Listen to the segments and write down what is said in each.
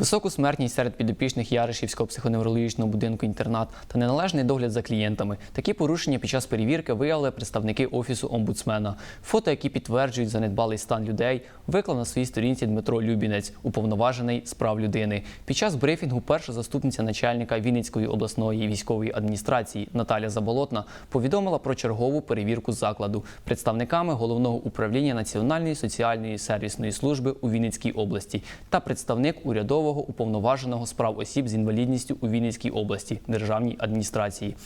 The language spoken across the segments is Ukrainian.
Високу смертність серед підопічних Яришівського психоневрологічного будинку інтернат та неналежний догляд за клієнтами. Такі порушення під час перевірки виявили представники офісу омбудсмена. Фото, які підтверджують занедбалий стан людей, виклав на своїй сторінці Дмитро Любінець, уповноважений з прав людини. Під час брифінгу перша заступниця начальника Вінницької обласної військової адміністрації Наталя Заболотна повідомила про чергову перевірку закладу представниками головного управління Національної соціальної сервісної служби у Вінницькій області та представник урядового уповноваженого справ осіб з інвалідністю у Вінницькій області державній адміністрації.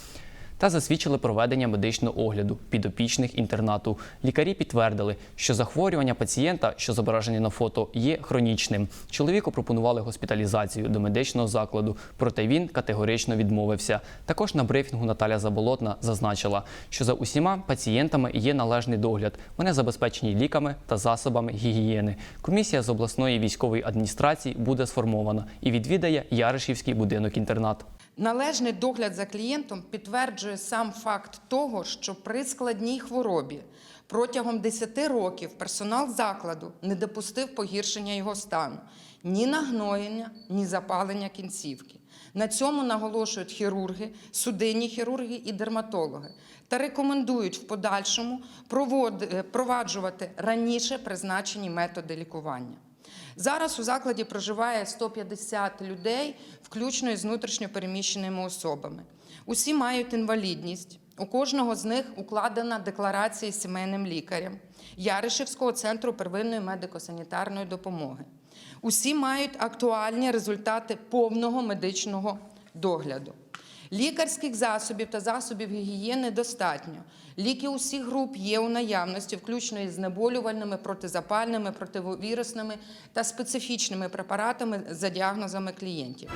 Та засвідчили проведення медичного огляду підопічних інтернату. Лікарі підтвердили, що захворювання пацієнта, що зображені на фото, є хронічним. Чоловіку пропонували госпіталізацію до медичного закладу, проте він категорично відмовився. Також на брифінгу Наталя Заболотна зазначила, що за усіма пацієнтами є належний догляд. Вони забезпечені ліками та засобами гігієни. Комісія з обласної військової адміністрації буде сформована і відвідає Яришівський будинок-інтернат. Належний догляд за клієнтом підтверджує сам факт того, що при складній хворобі протягом 10 років персонал закладу не допустив погіршення його стану ні нагноєння, ні запалення кінцівки. На цьому наголошують хірурги, судинні хірурги і дерматологи та рекомендують в подальшому е, раніше призначені методи лікування. Зараз у закладі проживає 150 людей, включно із внутрішньопереміщеними особами. Усі мають інвалідність. У кожного з них укладена декларація з сімейним лікарем Яришівського центру первинної медико-санітарної допомоги. Усі мають актуальні результати повного медичного догляду. Лікарських засобів та засобів гігієни достатньо. Ліки усіх груп є у наявності, включно із знеболювальними, протизапальними, противовірусними та специфічними препаратами за діагнозами клієнтів.